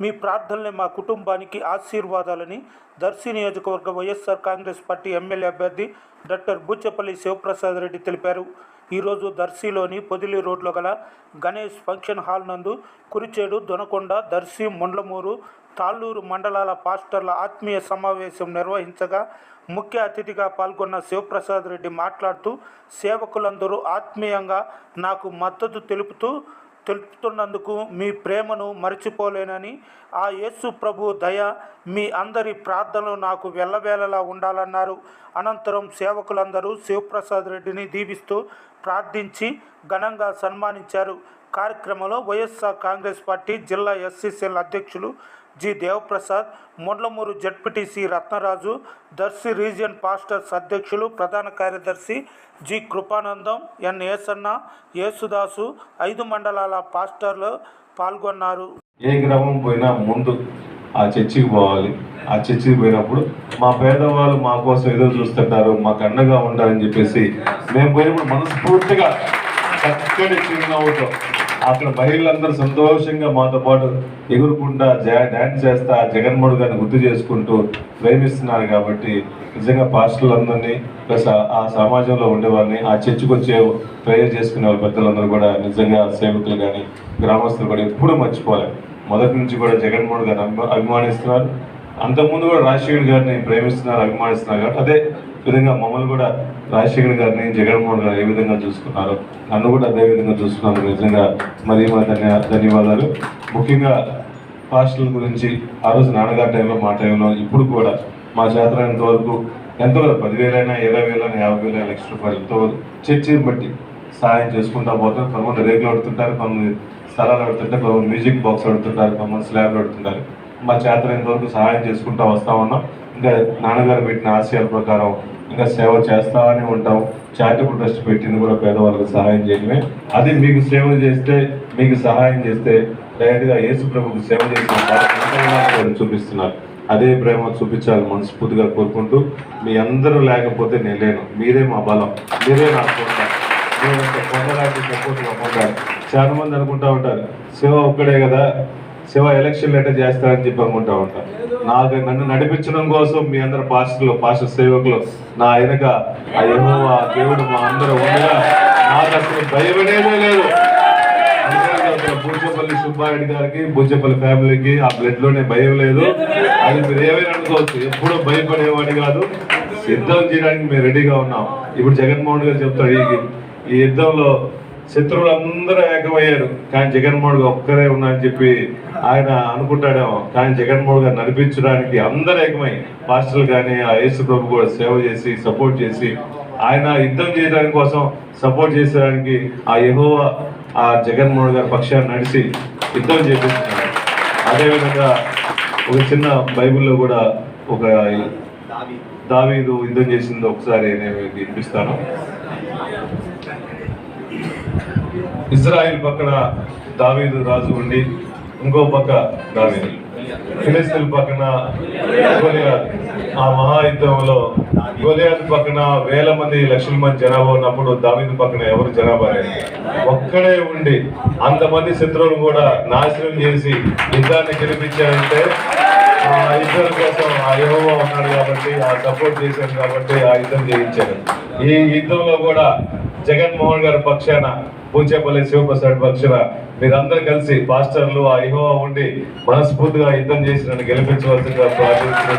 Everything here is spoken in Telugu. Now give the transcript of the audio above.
మీ ప్రార్థనలే మా కుటుంబానికి ఆశీర్వాదాలని దర్శి నియోజకవర్గ వైఎస్ఆర్ కాంగ్రెస్ పార్టీ ఎమ్మెల్యే అభ్యర్థి డాక్టర్ బుచ్చపల్లి శివప్రసాద్ రెడ్డి తెలిపారు. ఈరోజు దర్శిలోని పొదిలి రోడ్లో గల గణేష్ ఫంక్షన్ హాల్ నందు కురిచేడు దొనకొండ దర్శి ముండ్లమూరు తాళ్ళూరు మండలాల పాస్టర్ల ఆత్మీయ సమావేశం నిర్వహించగా ముఖ్య అతిథిగా పాల్గొన్న శివప్రసాద్ రెడ్డి మాట్లాడుతూ సేవకులందరూ ఆత్మీయంగా నాకు మద్దతు తెలుపుతూ తెలుపుతున్నందుకు మీ ప్రేమను మర్చిపోలేనని ఆ యేసు ప్రభు దయ మీ అందరి ప్రార్థనలు నాకు వెళ్ళవేళలా ఉండాలన్నారు. అనంతరం సేవకులందరూ శివప్రసాద్ రెడ్డిని దీవిస్తూ ప్రార్థించి ఘనంగా సన్మానించారు. కార్యక్రమంలో వైఎస్ఆర్ కాంగ్రెస్ పార్టీ జిల్లా ఎస్సీసీఎల్ అధ్యక్షులు G Devaprasad Mundlamuru ZPTC Ratnaraju Darsi region pastors అధ్యక్షులు ప్రధాన కార్యదర్శి జి కృపానందం ఎన్ ఏసన్న యేసుదాసు ఐదు మండలాల పాస్టర్లు పాల్గొన్నారు. ఏ గ్రామం పోయినా ముందు ఆ చర్చికి పోవాలి. ఆ చర్చికి పోయినప్పుడు మా పేదవాళ్ళు మా కోసం ఏదో చూస్తుంటారు మాకు అండగా ఉండాలని చెప్పేసి మేము పోయినప్పుడు మనస్ఫూర్తిగా చక్కటి చిరునవ్వుతో అక్కడ మహిళలందరూ సంతోషంగా మాతో పాటు ఎగురుకుంటా జా- డాన్స్ చేస్తా జగన్మోహన్ గారిని గుర్తు చేసుకుంటూ ప్రేమిస్తున్నారు కాబట్టి నిజంగా పాస్టర్లందరినీ ప్లస్ ఆ- ఆ సమాజంలో ఉండేవారిని ఆ చర్చికి వచ్చే ప్రేయర్ చేసుకునే వాళ్ళ పెద్దలందరూ కూడా నిజంగా సేవకులు కానీ గ్రామస్తులు కూడా ఎప్పుడూ మర్చిపోలేదు మొదటి నుంచి కూడా జగన్మోహన్ గారిని అభిమానిస్తున్నారు. అంతకుముందు కూడా రాజశేఖర్ గారిని ప్రేమిస్తున్నారు అభిమానిస్తున్నారు కాబట్టి అదే విధంగా మమ్మల్ని కూడా రాజశేఖర్ గారిని జగన్మోహన్ గారు ఏ విధంగా చూసుకున్నారు నన్ను కూడా అదే విధంగా చూసుకున్నారు నిజంగా మరీ మా ధన్య ధన్యవాదాలు. ముఖ్యంగా హాస్టల్ గురించి ఆ రోజు నాన్నగారి టైంలో మా టైంలో ఇప్పుడు కూడా మా చేతనంత వరకు ఎంతో పదివేలైనా ఇరవై వేలైనా యాభై వేలైనా లక్ష రూపాయలు రూపాయలతో చర్చిని బట్టి సహాయం చేసుకుంటా పోతారు. కొంతమంది రేకులు ఆడుతుంటారు కొంతమంది స్థలాలు ఆడుతుంటారు కొంతమంది మ్యూజిక్ బాక్స్ అడుగుతుంటారు కొంతమంది స్లాబ్లు అడుగుతుంటారు మా చేతనంత వరకు సహాయం చేసుకుంటూ వస్తా ఉన్నాం. ఇంకా నాన్నగారు పెట్టిన ఆశయాల ప్రకారం ఇంకా సేవ చేస్తానే ఉంటాం. చారిటబుల్ ట్రస్ట్ పెట్టింది కూడా పేదవాళ్ళకి సహాయం చేయడమే. అది మీకు సేవ చేస్తే మీకు సహాయం చేస్తే డైరెక్ట్గా యేసు ప్రభుకు సేవ చేసిన చూపిస్తున్నారు. అదే ప్రేమ చూపించాలి మనస్ఫూర్తిగా కోరుకుంటూ మీ అందరూ లేకపోతే నేను లేను. మీరే మా బలం. మీరే నా కోట నేను సపోర్ట్గా పొందాలి చాలా మంది అనుకుంటా ఉంటారు సేవ ఒక్కడే కదా శివ ఎలక్షన్ లెటర్ చేస్తారని చెప్పి అనుకుంటా ఉంటా. నాకు నన్ను నడిపించడం కోసం మీ అందరు పాస్టర్లు పాస్టర్ సేవకులు నా వెనక ఆ ఏమో ఆ దేవుడు మా అందరూ ఉండగా నాకు అసలు భయమనేదే లేదు. అందుకని బూచపల్లి సుబ్బారెడ్డి గారికి బూచపల్లి ఫ్యామిలీకి ఆ బ్లడ్లోనే భయం లేదు. అది మీరు ఏమైనా అనుకోవచ్చు ఎప్పుడూ భయపడేవాడి కాదు. యుద్ధం చేయడానికి మేము రెడీగా ఉన్నాం. ఇప్పుడు జగన్మోహన్ గారు చెప్తాడు ఈ- ఈ యుద్ధంలో శత్రువులు అందరూ ఏకమయ్యారు. కానీ జగన్మోహన్ గారు ఒక్కరే ఉన్నారని చెప్పి ఆయన అనుకుంటాడేమో. కానీ జగన్మోహన్ గారు నడిపించడానికి అందరూ ఏకమై పాస్టర్లు కానీ ఆ యేసు ప్రభు కూడా సేవ చేసి సపోర్ట్ చేసి ఆయన యుద్ధం చేయడానికి కోసం సపోర్ట్ చేసేదానికి ఆ యహో ఆ జగన్మోహన్ గారి పక్షాన్ని నడిచి యుద్ధం చేపిస్తున్నారు. అదేవిధంగా ఒక చిన్న బైబిల్లో కూడా ఒక దావీదు యుద్ధం చేసింది ఒకసారి నేను వినిపిస్తాను. ఇజ్రాయిల్ పక్కన దావీదు రాజు ఉండి ఇంకో పక్క దావీదు. ఫిలిస్తీన్ పక్కన గొలియాత్. ఆ మహాయుద్ధంలో గొలియాత్ పక్కన వేల మంది లక్షల మంది జనాభా ఉన్నప్పుడు దావీదు పక్కన ఎవరు జనాభా లేదు. ఒక్కడే ఉండి అంతమంది శత్రువులు కూడా నాశనం చేసి యుద్ధాన్ని గెలిపించారంటే ఆ యుద్ధం కోసం ఆ యెహోవా ఉన్నాడు కాబట్టి ఆ సపోర్ట్ చేశారు కాబట్టి ఆ యుద్ధం చేయించారు. ఈ యుద్ధంలో కూడా జగన్మోహన్ గారి పక్షాన పూచేపల్లి శివప్రసాద్ పక్షాన మీరందరూ కలిసి పాస్టర్లు ఆ ఇహోవా ఉండి మనస్ఫూర్తిగా యుద్ధం చేసి నన్ను గెలిపించవలసిందిగా ప్రార్థిస్తున్నాను.